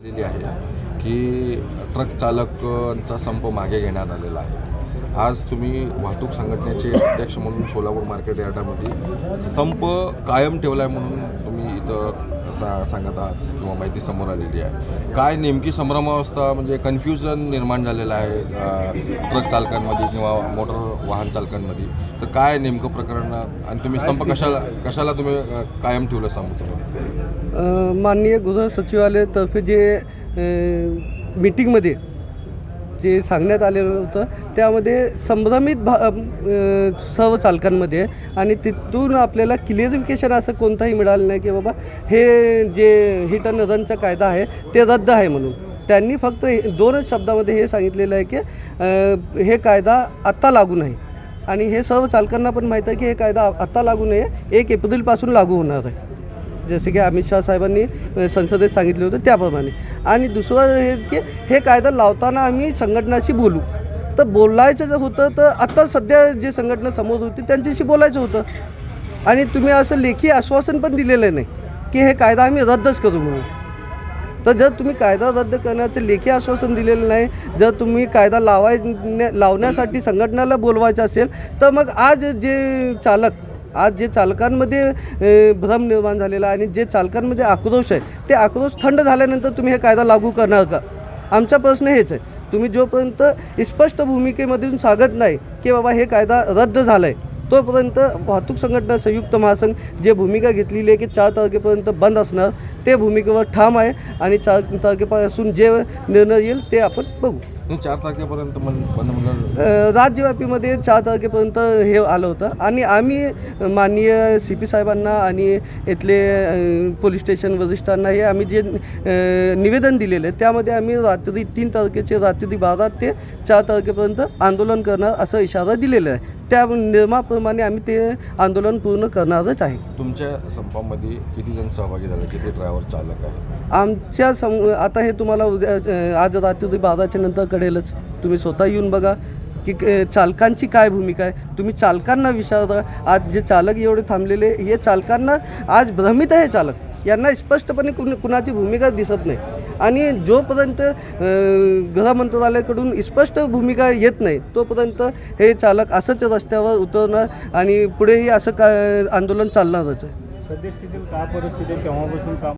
आहे की ट्रक चालकांचा संप मागे घेण्यात आलेला आहे. आज तुम्ही वाहतूक संघटनेचे अध्यक्ष म्हणून सोलापूर मार्केट यार्डामध्ये संप कायम ठेवला आहे म्हणून तुम्ही इथं सा सांगत आहात किंवा माहिती समोर आलेली आहे. काय नेमकी संभ्रमावस्था म्हणजे कन्फ्युजन निर्माण झालेलं आहे ट्रक चालकांमध्ये किंवा मोटर वाहन चालकांमध्ये? तर काय नेमकं प्रकरण आणि तुम्ही संप कशाला कशाला तुम्ही कायम ठेवलं संप तुम्ही माननीय गृह सचिवालयातर्फे जे मीटिंगमध्ये जे सांगण्यात आलेलं होतं त्यामध्ये संभ्रमित भा सर्व चालकांमध्ये आणि तिथून आपल्याला क्लिअरिफिकेशन असं कोणताही मिळालं नाही की बाबा हे जे हिट अँड रनचा कायदा आहे ते रद्द आहे म्हणून. त्यांनी फक्त हे- दोनच शब्दामध्ये हे सांगितलेलं आहे की हे कायदा आत्ता लागू नाही. आणि हे सर्व चालकांना पण माहीत आहे की हे कायदा आत्ता लागू नये एक एप्रिलपासून लागू होणार आहे. जसे की अमित शहा साहेबांनी संसदेत सांगितले होते त्याप्रमाणे. आणि दुसरं हे की हे कायदा लावताना आम्ही संघटनाशी बोलू. तर बोलायचं जर होतं तर आत्ता सध्या जे संघटना समोर होती त्यांच्याशी बोलायचं होतं. आणि तुम्ही असं लेखी आश्वासन पण दिलेलं नाही की हे कायदा आम्ही रद्दच करू म्हणून. तर जर तुम्ही कायदा रद्द करण्याचं लेखी आश्वासन दिलेलं नाही जर तुम्ही कायदा लावाय लावण्यासाठी संघटनाला बोलवायचं असेल तर मग आज जे चालक आज जे चालकांमध्ये भ्रम निर्माण झालेला आणि जे चालकांमध्ये आक्रोश आहे ते आक्रोश थंड झाल्यानंतर तुम्ही हे कायदा लागू करणार का? आमचा प्रश्न हेच आहे. तुम्ही जोपर्यंत स्पष्ट भूमिकेमधून सांगत नाही की बाबा हे कायदा रद्द झाला आहे तोपर्यंत वाहतूक संघटना संयुक्त महासंघ जे भूमिका घेतलेली आहे की चार तारखेपर्यंत बंद असणार ते भूमिकेवर ठाम आहे आणि चार तारखेपासून जे निर्णय येईल ते आपण बघू. चार तारखेपर्यंत राज्यव्यापीमध्ये चार तारखेपर्यंत हे आलं होतं. आणि आम्ही माननीय सी पी साहेबांना आणि इथले पोलीस स्टेशन वरिष्ठांना हे आम्ही जे निवेदन दिलेलं आहे त्यामध्ये आम्ही रात्री तीन तारखेचे रात्री बारा ते चार तारखेपर्यंत आंदोलन करणार असा इशारा दिलेला आहे. त्या नियमाप्रमाणे आम्ही ते आंदोलन पूर्ण करणारच आहे. तुमच्या संपामध्ये किती जण सहभागी झाले? किती ड्रायव्हर चालक आहे आमच्या सम आता हे तुम्हाला उद्या आज रात्री बाराच्या नंतर कळेलच तुम्ही स्वतः येऊन बघा की चालकांची काय भूमिका आहे. तुम्ही चालकांना विचारा आज जे चालक एवढे थांबलेले हे चालकांना आज भ्रमित आहे चालक. यांना स्पष्टपणे कुण कुणाची भूमिका दिसत नाही. आणि जोपर्यंत गृहमंत्रालयाकडून गृह स्पष्ट भूमिका येत नाही तोपर्यंत हे चालक असंच रस्त्यावर उतरणार आणि पुढेही असं का आंदोलन चालणारच आहे. सद्यस्थितीत का परिस्थिती केव्हापासून काम